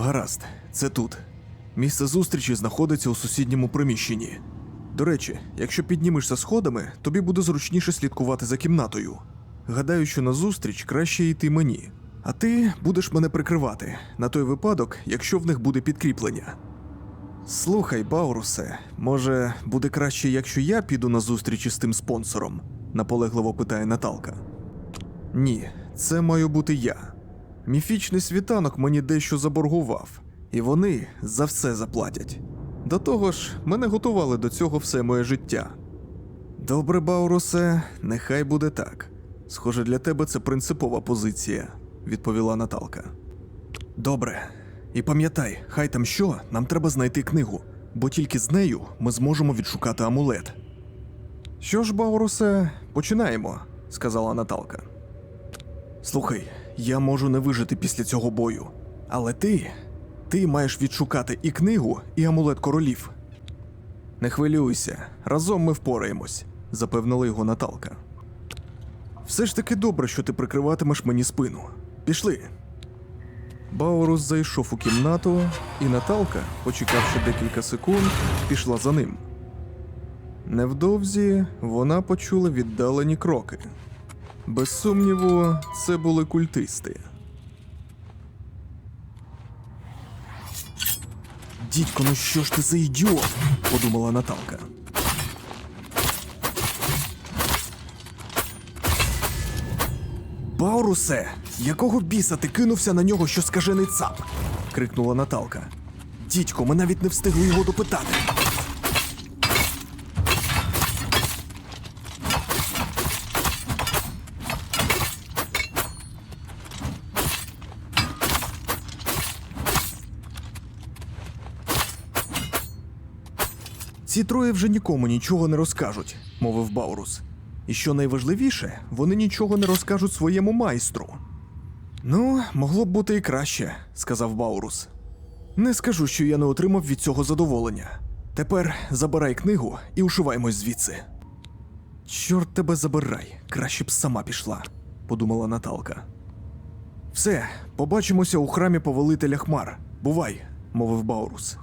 Гаразд, це тут. Місце зустрічі знаходиться у сусідньому приміщенні. До речі, якщо піднімешся сходами, тобі буде зручніше слідкувати за кімнатою. Гадаю, що на зустріч краще йти мені, а ти будеш мене прикривати на той випадок, якщо в них буде підкріплення. Слухай, Баурусе, може, буде краще, якщо я піду на зустріч із тим спонсором? наполегливо питає Наталка. Ні, це маю бути я. Міфічний світанок мені дещо заборгував, і вони за все заплатять. До того ж, мене готували до цього все моє життя. Добре, Баурусе, нехай буде так. Схоже, для тебе це принципова позиція, відповіла Наталка. Добре. І пам'ятай, хай там що, нам треба знайти книгу, бо тільки з нею ми зможемо відшукати амулет. Що ж, Баурусе, починаємо, сказала Наталка. Слухай, я можу не вижити після цього бою, але ти. Ти маєш відшукати і книгу, і амулет королів. Не хвилюйся, разом ми впораємось, запевнила його Наталка. Все ж таки добре, що ти прикриватимеш мені спину. Пішли. Баурус зайшов у кімнату, і Наталка, почекавши декілька секунд, пішла за ним. Невдовзі вона почула віддалені кроки. Без сумніву, це були культисти. Дідько, ну що ж ти за ідіот? подумала Наталка. Баурусе, якого біса ти кинувся на нього, що скажений цап? крикнула Наталка. Дідько, ми навіть не встигли його допитати. Ці троє вже нікому нічого не розкажуть, мовив Баурус. І що найважливіше, вони нічого не розкажуть своєму майстру. Ну, могло б бути і краще, сказав Баурус. Не скажу, що я не отримав від цього задоволення. Тепер забирай книгу і ушиваймось звідси. Чорт тебе забирай, краще б сама пішла, подумала Наталка. Все, побачимося у храмі повелителя хмар. Бувай, мовив Баурус.